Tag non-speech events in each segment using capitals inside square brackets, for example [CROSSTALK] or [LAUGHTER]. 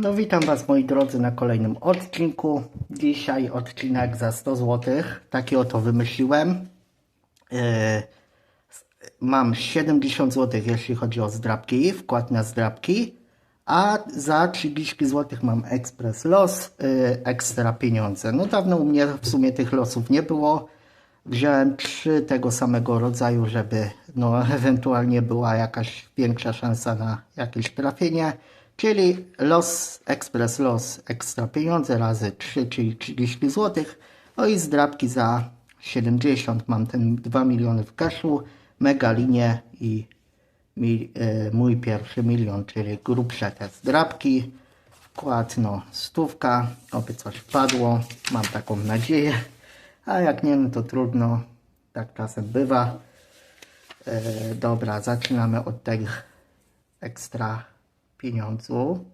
No witam Was moi drodzy na kolejnym odcinku. Dzisiaj odcinek za 100 zł. Taki oto wymyśliłem. Yy, mam 70 zł jeśli chodzi o zdrabki, wkład na zdrabki. A za 30 zł mam ekspres los, yy, ekstra pieniądze. No dawno u mnie w sumie tych losów nie było. Wziąłem trzy tego samego rodzaju, żeby no, [LAUGHS] ewentualnie była jakaś większa szansa na jakieś trafienie. Czyli los, ekspres los, ekstra pieniądze razy 3, czyli 30 zł. No i zdrabki za 70. Mam ten 2 miliony w cashu, mega linie i mi, e, mój pierwszy milion, czyli grubsze te zdrabki. Wkład no stówka, oby coś wpadło, mam taką nadzieję. A jak nie, no to trudno, tak czasem bywa. E, dobra, zaczynamy od tych ekstra pieniądzu.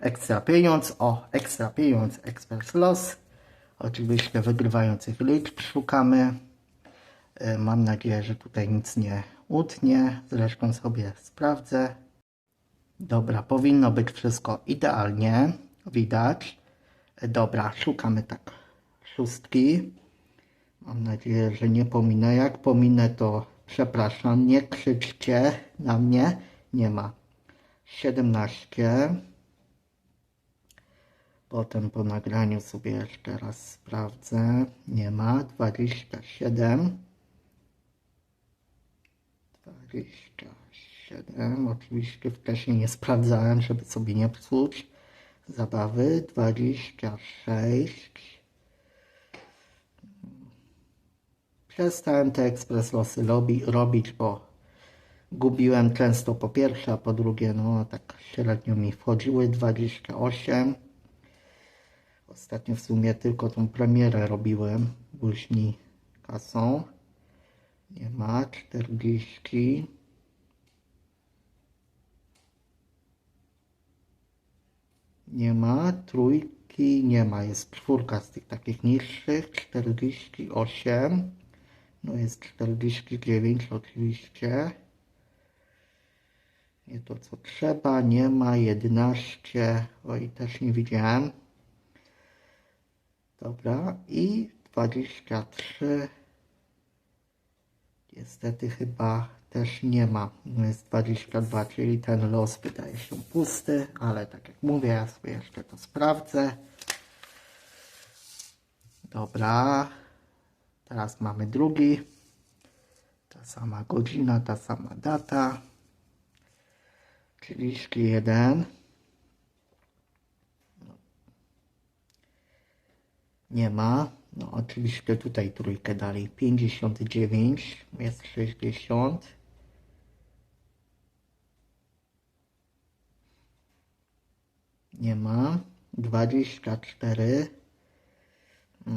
Ekstra pieniądz, o, ekstra pieniądz, ekspres los. Oczywiście wygrywających liczb szukamy. E, Mam nadzieję, że tutaj nic nie utnie. Zresztą sobie sprawdzę. Dobra, powinno być wszystko idealnie. Widać. E, Dobra, szukamy tak szóstki. Mam nadzieję, że nie pominę. Jak pominę, to przepraszam. Nie krzyczcie na mnie. Nie ma. 17. Potem po nagraniu sobie jeszcze raz sprawdzę. Nie ma. 27. 27. Oczywiście wcześniej nie sprawdzałem, żeby sobie nie psuć zabawy. 26. Przestałem te ekspres losy robi, robić, bo gubiłem często po pierwsze, a po drugie, no tak średnio mi wchodziły 28. Ostatnio w sumie tylko tą premierę robiłem, później kasą. Nie ma, 40. Nie ma, trójki nie ma, jest czwórka z tych takich niższych, 48. No jest 49 oczywiście. Nie to co trzeba, nie ma 11. Oj, też nie widziałem. Dobra, i 23. Niestety chyba też nie ma. Jest 22, czyli ten los wydaje się pusty, ale tak jak mówię, ja sobie jeszcze to sprawdzę. Dobra, teraz mamy drugi. Ta sama godzina, ta sama data. 31. No. Nie ma. No oczywiście tutaj trójkę dalej. 59. Jest 60. Nie ma. 24. No.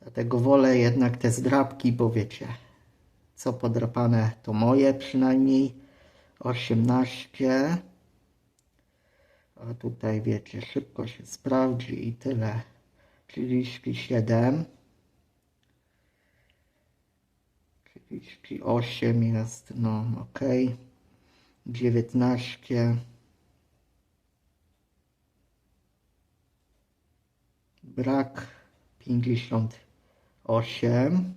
Dlatego wolę jednak te zdrabki, bo wiecie, co podrapane to moje przynajmniej. 18. A tutaj wiecie, szybko się sprawdzi i tyle. 37. 38 jest, no ok. 19. Brak 58.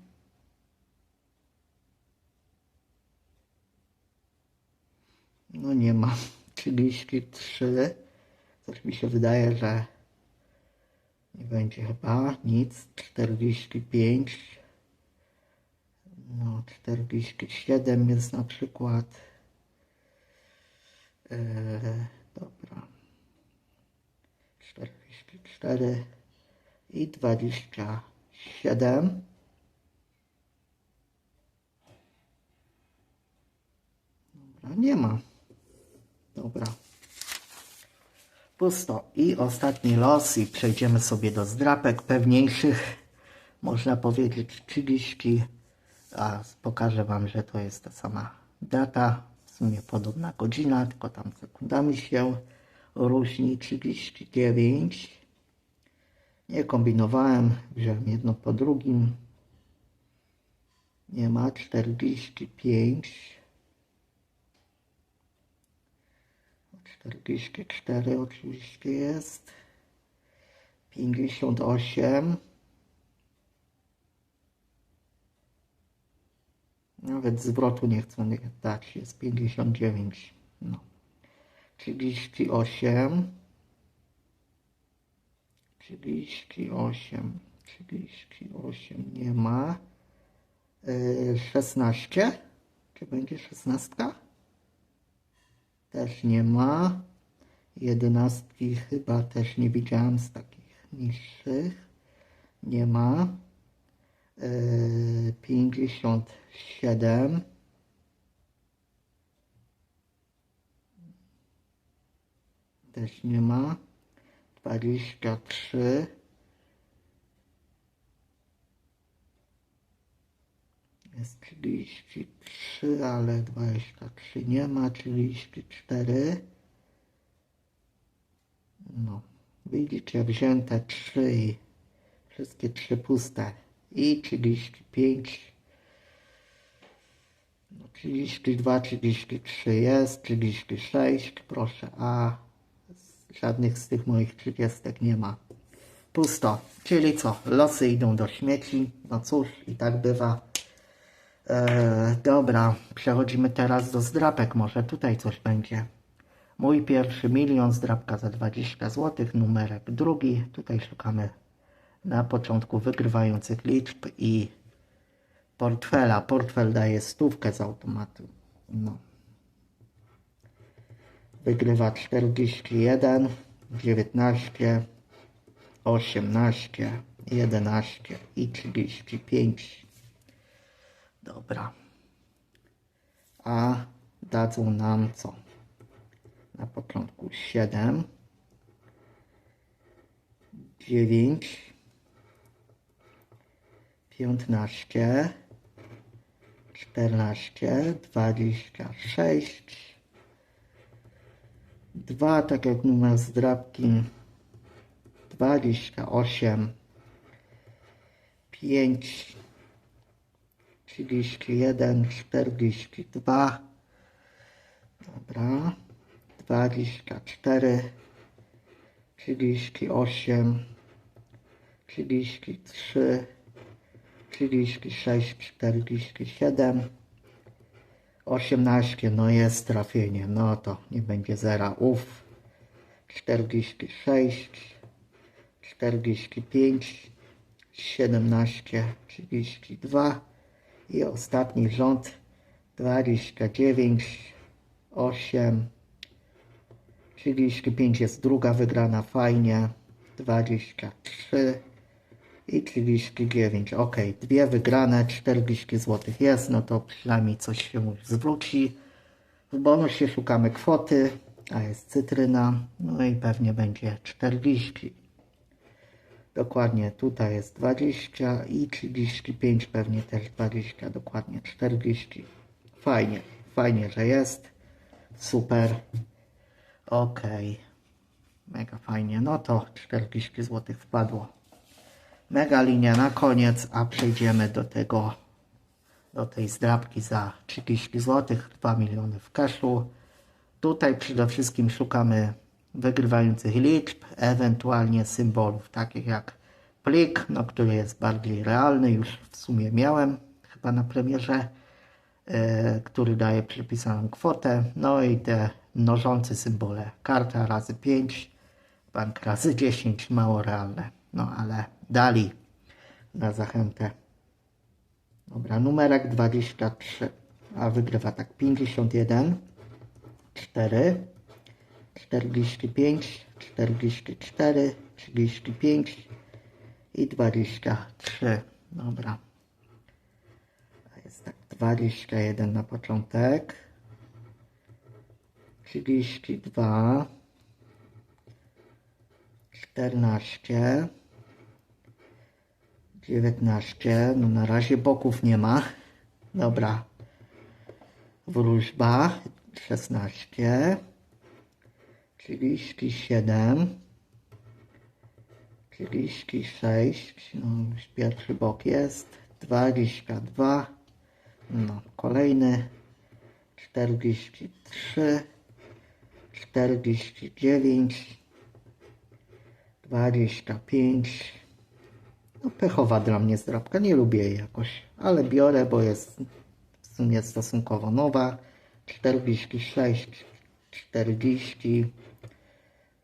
No nie ma [LAUGHS] 33. Coś mi się wydaje, że nie będzie chyba nic. 45. No 47 jest na przykład. Eee, dobra. 44 i 27. Dobra, nie ma. Dobra. Pusto. I ostatni los i przejdziemy sobie do zdrapek pewniejszych. Można powiedzieć 30. A pokażę Wam, że to jest ta sama data. W sumie podobna godzina, tylko tam sekundami się różni. 39. Nie kombinowałem, wziąłem jedno po drugim. Nie ma 45. 44 oczywiście jest. 58. Nawet zwrotu nie nie dać. Jest 59. No. 38. 38. 38 nie ma. Yy, 16. Czy będzie 16? Też nie ma. Jedenastki chyba też nie widziałem z takich niższych. Nie ma. Yy, 57. Też nie ma. 23. Jest 33, ale 23 nie ma, 34. No, widzicie, wzięte 3 i wszystkie trzy puste. I 35. No, 32, 33 jest, 36, proszę, a żadnych z tych moich 30 nie ma. Pusto. Czyli co? Losy idą do śmieci. No cóż, i tak bywa. Eee, dobra, przechodzimy teraz do zdrapek. Może tutaj coś będzie. Mój pierwszy milion, zdrapka za 20 zł, numerek drugi. Tutaj szukamy na początku wygrywających liczb i portfela. Portfel daje stówkę z automatu. No. Wygrywa 41, 19, 18, 11 i 35. Dobra. A dadzą nam co? Na początku 7, 9, 15, 14, 26, 2, tak jak numer zdrabki, 28, 5, 31, 42, dobra, 24, 38, 33, 36, 47, 18, no jest trafienie, no to nie będzie zera, uff, 46, 45, 17, 32 i ostatni rząd 29, 8, 35 jest druga wygrana, fajnie, 23 i 39, ok, dwie wygrane, 40 zł jest, no to przynajmniej coś się zwróci. W bonusie szukamy kwoty, a jest cytryna, no i pewnie będzie 40. Dokładnie tutaj jest 20 i 35, pewnie też 20, dokładnie 40. Fajnie, fajnie, że jest. Super. Ok. Mega fajnie. No to 40 zł wpadło. Mega linia na koniec, a przejdziemy do tego, do tej zdrabki za 30 zł, 2 miliony w cashu. Tutaj przede wszystkim szukamy wygrywających liczb, ewentualnie symbolów, takich jak plik, no, który jest bardziej realny, już w sumie miałem chyba na premierze, e, który daje przypisaną kwotę, no i te mnożące symbole, karta razy 5, bank razy 10, mało realne, no ale dali na zachętę. Dobra, numerek 23, a wygrywa tak 51, 4, 45, 44, 35 i 23. Dobra. Jest tak 21 na początek. 32. 14. 19. No na razie boków nie ma. Dobra. Wróżba. 16. 37. 36. No, już pierwszy bok jest. 22. No, kolejny. 43. 49, 25. No pechowa dla mnie zdrabka, nie lubię jej jakoś, ale biorę, bo jest w sumie stosunkowo nowa. 46, 40,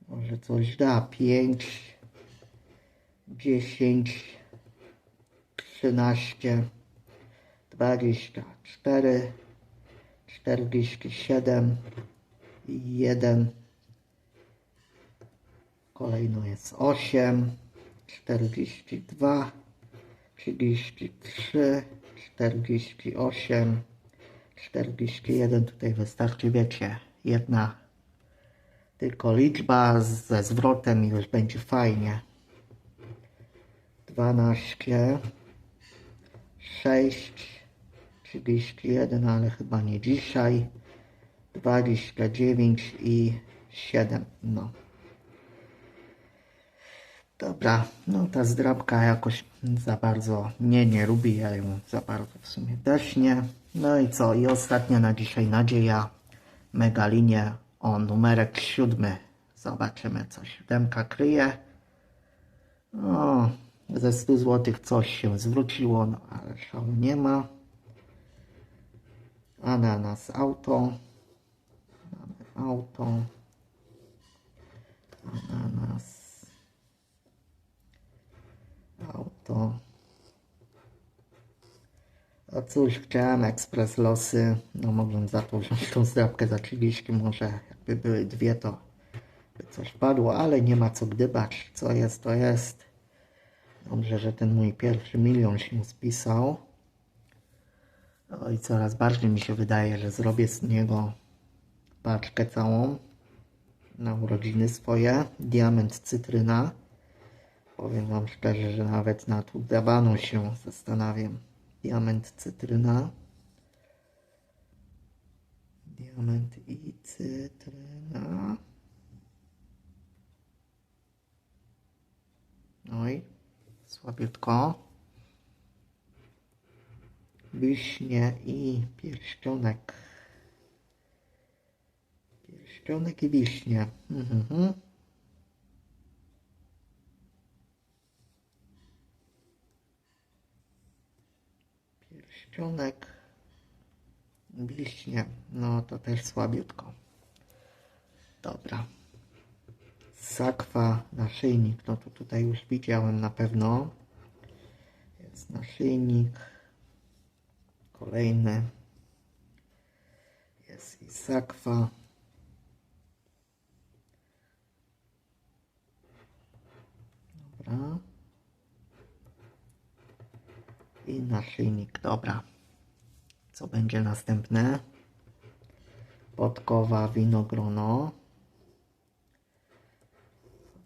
może coś da, 5, 10, 13, 24, 47 i 1. Kolejno jest 8, 42, 33, 48, 41. Tutaj wystarczy, wiecie, jedna tylko liczba ze zwrotem już będzie fajnie. 12, 6, 31, ale chyba nie dzisiaj. 29 i 7. No. Dobra, no ta zdrabka jakoś za bardzo mnie nie lubi, ja ją za bardzo w sumie też nie. No i co? I ostatnia na dzisiaj nadzieja. Megalinie o numerek siódmy. Zobaczymy, co siódemka kryje. O, ze 100 zł coś się zwróciło, no ale szału nie ma. Ananas auto. Mamy auto. Ananas. Auto. A cóż, chciałem ekspres losy. No mogłem za to wziąć tą zdrabkę za 30. Może jakby były dwie, to by coś padło, ale nie ma co gdybać. Co jest, to jest. Dobrze, że ten mój pierwszy milion się spisał. No i coraz bardziej mi się wydaje, że zrobię z niego paczkę całą na urodziny swoje. Diament cytryna. Powiem Wam szczerze, że nawet na tą dawaną się zastanawiam. Diament cytryna. Diament i cytryna. Oj, słabiutko. Wiśnie i pierścionek. Pierścionek i wiśnie. Mhm. Pierścionek, wiśnie. No to też słabiutko. Dobra. Sakwa, naszyjnik. No to tutaj już widziałem na pewno. Jest naszyjnik. Kolejny. Jest i sakwa. Dobra. I naszyjnik. Dobra. Co będzie następne? Podkowa, winogrono.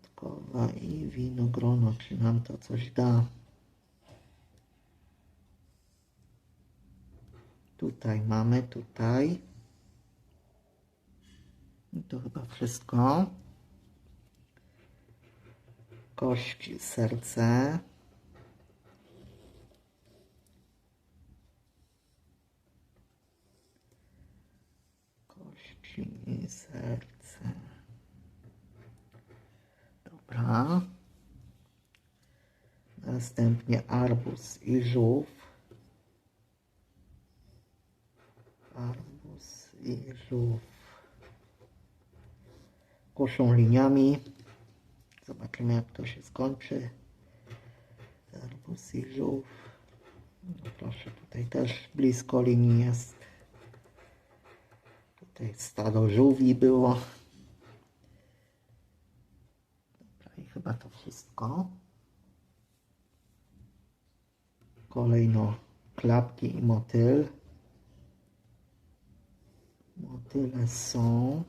Podkowa i winogrono. Czy nam to coś da? Tutaj mamy, tutaj. I to chyba wszystko. Kość, serce. Kości i serce. Dobra. Następnie arbuz i żółw. Arbuz i żółw. Kuszą liniami. Zobaczymy jak to się skończy. Arbuz i żółw. No proszę, tutaj też blisko linii jest. Tutaj stado żółwi było. Dobra, i chyba to wszystko. Kolejno klapki i motyl. Motyle są.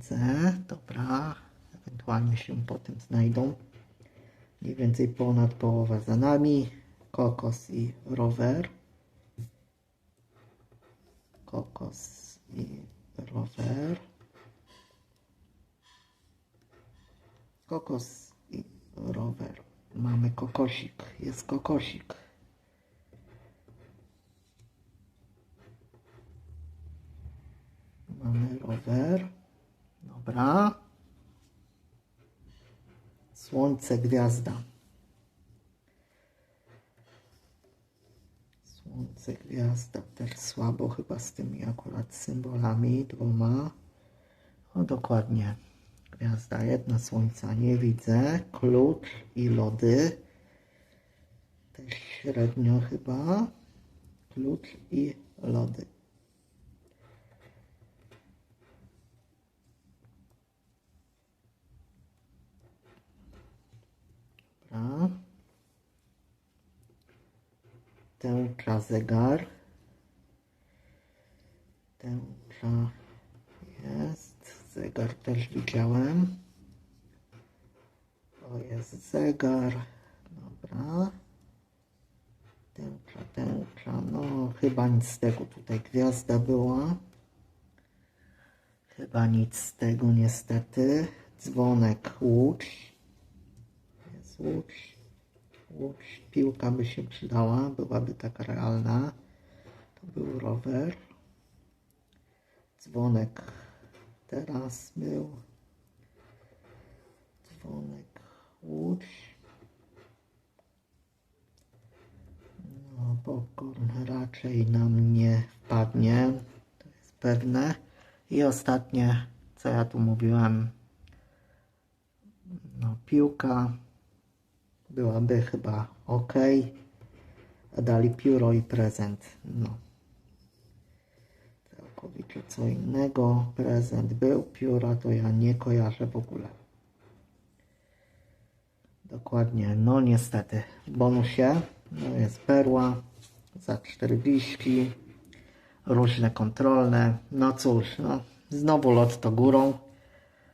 widzę. Dobra. Ewentualnie się po tym znajdą. Mniej więcej ponad połowa za nami. Kokos i rower. Kokos i rower. Kokos i rower. Mamy kokosik. Jest kokosik. Mamy rower. Dobra. Słońce, gwiazda. Słońce, gwiazda. Też słabo chyba z tymi akurat symbolami dwoma. O, dokładnie. Gwiazda jedna, słońca nie widzę. Klucz i lody. Też średnio chyba. Klucz i lody. Dobra. Tęcza zegar. Tęcza jest. Zegar też widziałem. To jest zegar. Dobra. Tęcza, tęcza. No, chyba nic z tego. Tutaj gwiazda była. Chyba nic z tego niestety. Dzwonek, łódź. Jest łódź. Piłka by się przydała. Byłaby taka realna. To był rower. Dzwonek teraz był. Dzwonek, łódź. No, popcorn raczej nam nie wpadnie. To jest pewne. I ostatnie, co ja tu mówiłem. No, piłka byłaby chyba ok. Dali pióro i prezent. No. Całkowicie co innego. Prezent był, pióra to ja nie kojarzę w ogóle. Dokładnie, no niestety. W bonusie no jest perła za 40. Różne kontrolne. No cóż, no znowu lot to górą,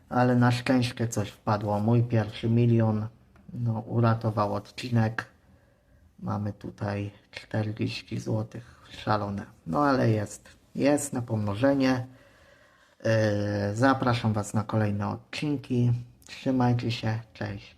ale na szczęście coś wpadło. Mój pierwszy milion no, uratował odcinek. Mamy tutaj 40 zł. Szalone. No ale jest. Jest na pomnożenie. Yy, zapraszam Was na kolejne odcinki. Trzymajcie się. Cześć.